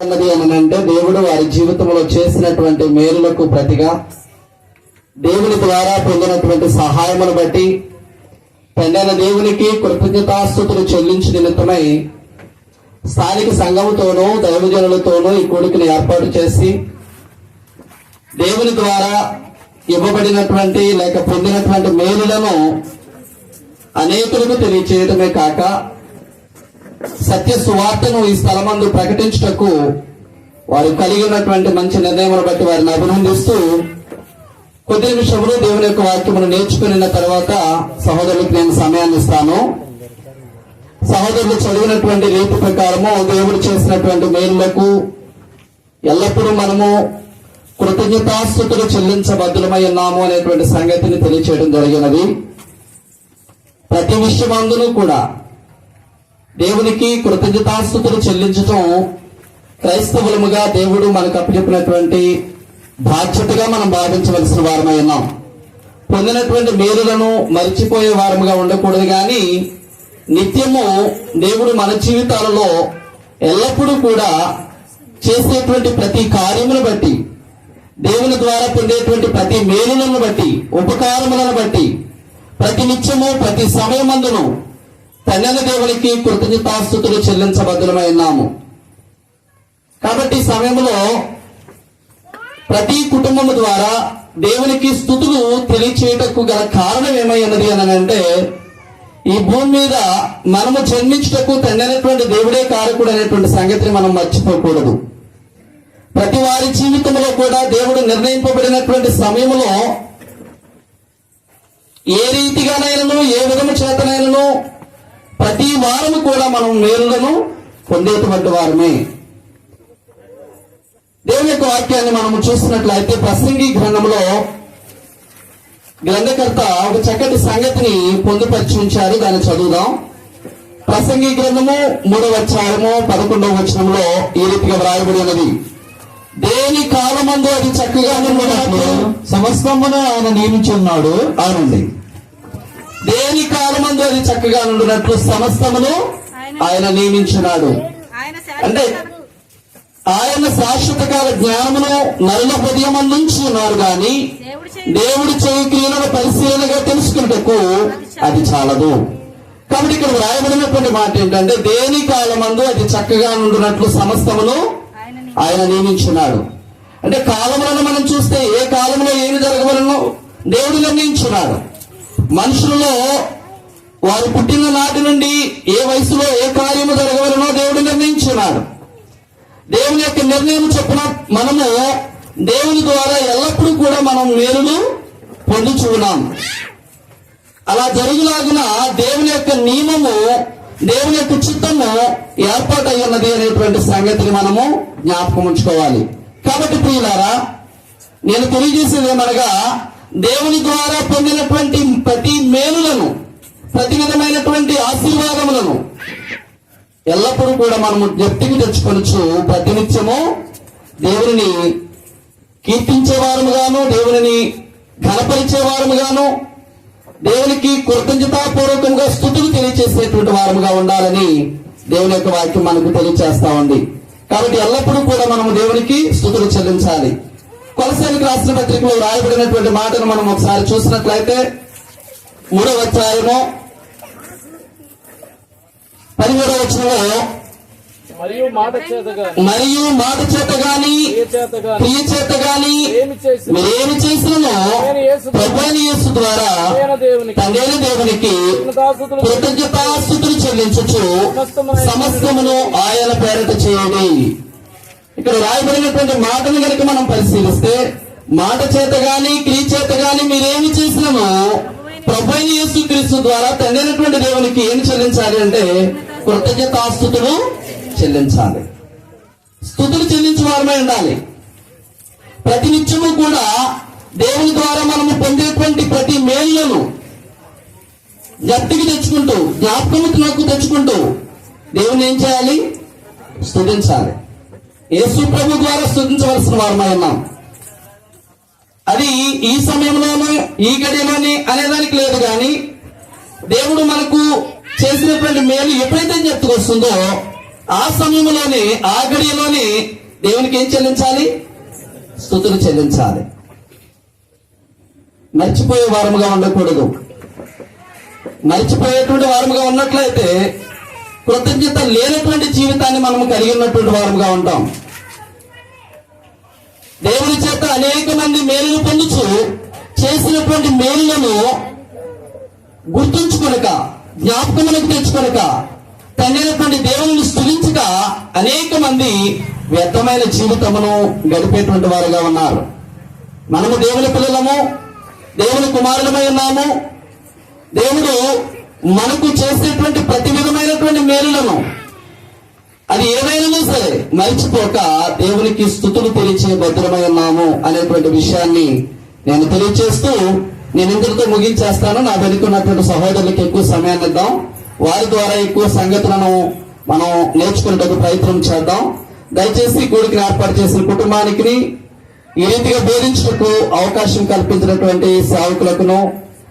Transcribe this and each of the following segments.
అన్నది ఏమనంటే దేవుడు వారి జీవితంలో చేసినటువంటి మేలులకు ప్రతిగా దేవుని ద్వారా పొందినటువంటి సహాయమును బట్టి తండ్రైన దేవునికి కృతజ్ఞతాస్థుతులు చెల్లించి నిమిత్తమై స్థానిక సంఘముతోనూ దైవజనులతోనూ ఈ కొడుకుని ఏర్పాటు చేసి దేవుని ద్వారా ఇవ్వబడినటువంటి లేక పొందినటువంటి మేలులను అనేకులకు తెలియచేయడమే కాక సత్య సువార్తను ఈ స్థలమందు ప్రకటించుటకు వారు కలిగి ఉన్నటువంటి మంచి నిర్ణయమును బట్టి వారిని అభినందిస్తూ కొద్ది నిమిషములు దేవుని యొక్క వాక్యమును నేర్చుకున్న తర్వాత సహోదరులకు నేను సమయాన్ని ఇస్తాను. సహోదరులు చదివినటువంటి రీతి ప్రకారము దేవుడు చేసినటువంటి మేలులకు ఎల్లప్పుడూ మనము కృతజ్ఞతాస్థుతులు చెల్లించబద్దులమై ఉన్నాము అనేటువంటి సంగతిని తెలియచేయడం జరిగినది. ప్రతి విషయమందును కూడా దేవునికి కృతజ్ఞతాస్థుతులు చెల్లించటం క్రైస్తవులముగా దేవుడు మనకు అప్పచెప్పినటువంటి బాధ్యతగా మనం భావించవలసిన వారమై ఉన్నాం. పొందినటువంటి మేలులను మరిచిపోయే వారముగా ఉండకూడదు కానీ నిత్యము దేవుడు మన జీవితాలలో ఎల్లప్పుడూ కూడా చేసేటువంటి ప్రతి కార్యమును బట్టి దేవుని ద్వారా పొందేటువంటి ప్రతి మేలులను బట్టి ఉపకారములను బట్టి ప్రతి నిత్యము ప్రతి సమయమందును తండ్రి దేవునికి కృతజ్ఞతాస్థుతులు చెల్లించబద్దులమై ఉన్నాము. కాబట్టి సమయంలో ప్రతి కుటుంబము ద్వారా దేవునికి స్థుతులు తెలియచేయటకు గల కారణం ఏమై ఉన్నది అని అంటే ఈ భూమి మీద మనము జన్మించుటకు తండ్రైనటువంటి దేవుడే కారకుడు అనేటువంటి సంగతిని మనం మర్చిపోకూడదు. ప్రతి వారి జీవితంలో కూడా దేవుడు నిర్ణయింపబడినటువంటి సమయంలో ఏ రీతిగానైనను ఏ విధము చేతనైనను ప్రతి వారము కూడా మనం మేలులను పొందేటువంటి వారమే. దేవుని యొక్క వాక్యాన్ని మనము చూసినట్లయితే ప్రసంగి గ్రంథంలో గ్రంథకర్త ఒక చక్కటి సంగతిని పొందుపరిచి ఉంచారు. దాన్ని చదువుదాం. ప్రసంగి గ్రంథము మూడవ అధ్యాయము పదకొండవ వచనంలో ఈ రీతిగా వ్రాయబడి ఉన్నది. దేని కాలమందు అది చక్కగా సమస్తమును ఆయన నియమించి ఉన్నాడు. అవునండి. దేని కాలమందు అది చక్కగా నుండినట్లు సమస్తమును ఆయన నియమించున్నాడు ఆయన అంటే ఆయన శాశ్వత కాల జ్ఞానమును నల్ల హృదయం నుంచి ఉన్నారు గాని దేవుడు చేయి. క్రియలను పరిశీలనగా తెలుసుకున్నటకు అది చాలదు. కాబట్టి ఇక్కడ వ్రాయబడినటువంటి మాట ఏంటంటే దేని కాలమందు అది చక్కగా ఉండునట్లు సమస్తమును ఆయన ఆయన నియమించున్నాడు అంటే కాలములను మనం చూస్తే ఏ కాలంలో ఏమి జరగవలనో దేవుడు నిర్ణయించున్నాడు మనుషులలో వారు పుట్టిన నాటి నుండి ఏ వయసులో ఏ కార్యము జరగవలనో దేవుడు నిర్ణయించున్నాడు దేవుని యొక్క నిర్ణయం చొప్పున మనము దేవుని ద్వారా ఎల్లప్పుడూ కూడా మనం మేలును పొందుచున్నాం అలా జరుగులాగున దేవుని యొక్క నియమము దేవుని యొక్క చిత్తము ఏర్పాటై ఉన్నది అనేటువంటి సంగతిని మనము జ్ఞాపకం ఉంచుకోవాలి. కాబట్టి ప్రియులారా నేను తెలియజేసేది ఏమనగా దేవుని ద్వారా పొందినటువంటి ప్రతి మేలులను ప్రతి విధమైనటువంటి ఆశీర్వాదములను ఎల్లప్పుడూ కూడా మనము జ్ఞప్తికి తెచ్చుకొనొచ్చు ప్రతినిత్యము దేవుని కీర్తించేవారముగాను దేవుని ఘనపరిచేవారముగాను దేవునికి కృతజ్ఞతాపూర్వకంగా స్థుతులు తెలియచేసేటువంటి వారముగా ఉండాలని దేవుని యొక్క వాక్యం మనకు తెలియచేస్తా ఉంది. కాబట్టి ఎల్లప్పుడూ కూడా మనము దేవునికి స్థుతులు చెల్లించాలి. కొలసానికి రాసిన పత్రికలో రాయబడినటువంటి మాటను మనం ఒకసారి చూసినట్లయితే మూడవ అధ్యాయము పదిహేడవ వచనంలో మరియు మాట చేత గాని మరియు మాట చేత గాని మీరేమి చేసినో ప్రభుని యేసు ద్వారా దేవునికి తండ్రి దేవునికి కృతజ్ఞతాస్థుతులు చెల్లించచ్చు సమస్తమును ఆయన పేరట చేయండి. ఇక్కడ రాయబడినటువంటి మాటను కనుక మనం పరిశీలిస్తే మాట చేత గాని క్రియ చేత గాని మీరేమి చేసినామో ప్రభు యేసుక్రీస్తు యేసు ద్వారా తండ్రినటువంటి దేవునికి ఏం చెల్లించాలి అంటే కృతజ్ఞతాస్థుతులు చెల్లించాలి. స్థుతులు చెల్లించే వారమే ఉండాలి. ప్రతి నిత్యము కూడా దేవుని ద్వారా మనము పొందేటువంటి ప్రతి మేలులను జప్తికి తెచ్చుకుంటూ జ్ఞాపకముకు తెచ్చుకుంటూ దేవుని ఏం చేయాలి? స్థుతించాలి. యేసు ప్రభు ద్వారా స్థుతించవలసిన వారమై ఉన్నాం. అది ఈ సమయంలోనూ ఈ గడిలోని అనేదానికి లేదు కానీ దేవుడు మనకు చేసినటువంటి మేలు ఎప్పుడైతే చెప్తుకొస్తుందో ఆ సమయంలోనే ఆ గడియలోనే దేవునికి ఏం చెల్లించాలి? స్థుతులు చెల్లించాలి. మర్చిపోయే వారముగా ఉండకూడదు. మర్చిపోయేటువంటి వారముగా ఉన్నట్లయితే కృతజ్ఞత లేనటువంటి జీవితాన్ని మనం కలిగి ఉన్నటువంటి వారముగా ఉంటాం. దేవుని చేత అనేక మంది మేలును పొందుచు చేసినటువంటి మేలులను గుర్తుంచుకొనక జ్ఞాపకములకు తెచ్చుకొనక తండ్రినటువంటి దేవుని స్థుతించక అనేక మంది వ్యర్థమైన జీవితమును గడిపేటువంటి వారుగా ఉన్నారు. మనము దేవుని పిల్లలము దేవుని కుమారులమై ఉన్నాము. దేవుడు మనకు చేసేటువంటి ప్రతి విధమైనటువంటి మేలులను అది ఏమైనా సరే మర్చిపోక దేవునికి స్థుతులు తెలిచే భద్రమై ఉన్నాము అనేటువంటి విషయాన్ని నేను తెలియచేస్తూ నేను ఇంతటితో ముగించేస్తాను. నా వెనుకున్నటువంటి సహోదరులకు ఎక్కువ సమయాన్ని ఇద్దాం. వారి ద్వారా ఎక్కువ సంగతులను మనం నేర్చుకునేటకు ప్రయత్నం చేద్దాం. దయచేసి కూడికి ఏర్పాటు చేసిన కుటుంబానికి ఈ రీతిగా బోధించుటకు అవకాశం కల్పించినటువంటి సేవకులకును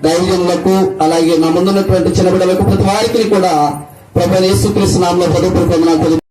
దైవజనులకు అలాగే నా ముందున్నటువంటి చిన్న బిడ్డలకు ప్రతి వారికి కూడా ప్రభు యేసుక్రీస్తు నామంలో పదవి